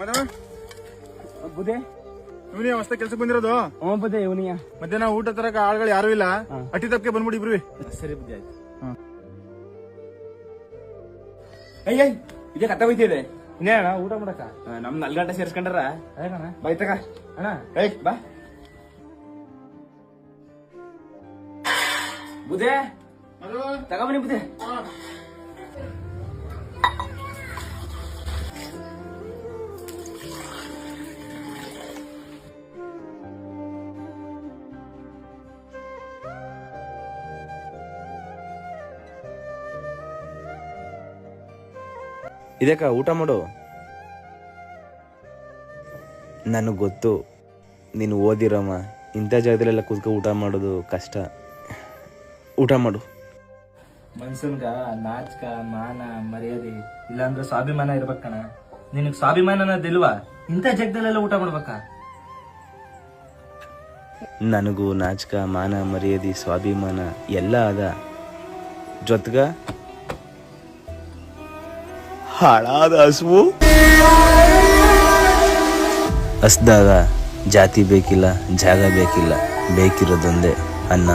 ಮದವ ಬುದೆ ಇವನೇ ಹೊಸ್ತ ಕೆಲ್ಸಕ್ಕೆ ಬಂದಿರೋದು? ಹ್ಞೂ ಬುದೆ ಇವನಿಯ ಮಧ್ಯಾಹ್ನ ಊಟ ತರಕ ಆಳ್ಗಳು ಯಾರು ಇಲ್ಲ. ಅಟ್ಟಿ ತಪ್ಪಿಗೆ ಬಂದ್ಬಿಡಿ ಇಬ್ರು ಸರಿ ಬುದ್ಧಿ ಆಯ್ತು. ಅಯ್ಯ ಇದೇ ಕತ್ತ ಬೈತಿದೆ. ಇನ್ನೇ ಅಣ್ಣ ಊಟ ಮಾಡಕ ನಮ್ ನಾಲ್ಕು ಗಂಟೆ ಸೇರ್ಸ್ಕೊಂಡ್ರ ಬೈತಕ? ಬೈ ತಗ ಅಣ್ಣ. ಏಯ್ ಬಾ. ಬುದೆ ತಗೊಂಬನಿ ಬುದೆ ಇದಕ್ಕ ಊಟ ಮಾಡು. ನನಗೆ ಗೊತ್ತು. ನೀನು ಓದಿರಮ್ಮ. ಇಂಥ ಜಾಗದಲ್ಲೆಲ್ಲ ಕೂತ್ಕೊ ಊಟ ಮಾಡೋದು ಕಷ್ಟ. ಊಟ ಮಾಡು. ಮನ್ಸನ್ಗ ನಾಚ್ಕ ಮಾನ ಮರ್ಯಾದೆ ಇಲ್ಲಾಂದ್ರೆ ಸ್ವಾಭಿಮಾನ ಇರ್ಬೇಕಣ ನಿನಗ್ ಸ್ವಾಭಿಮಾನ ಅನ್ನೋದಿಲ್ವಾ ಇಂಥ ಜಗದಲ್ಲೆಲ್ಲ ಊಟ ಮಾಡ್ಬೇಕಾ? ನನಗೂ ನಾಚಕ ಮಾನ ಮರ್ಯಾದೆ ಸ್ವಾಭಿಮಾನ ಎಲ್ಲ ಅದ. ಜೊತ್ಗ ಹಾಳಾದ ಹಸುವು ಹಸ್ದಾಗ ಜಾತಿ ಬೇಕಿಲ್ಲ ಜಾಗ ಬೇಕಿಲ್ಲ ಬೇಕಿರೋದೊಂದೇ ಅನ್ನ.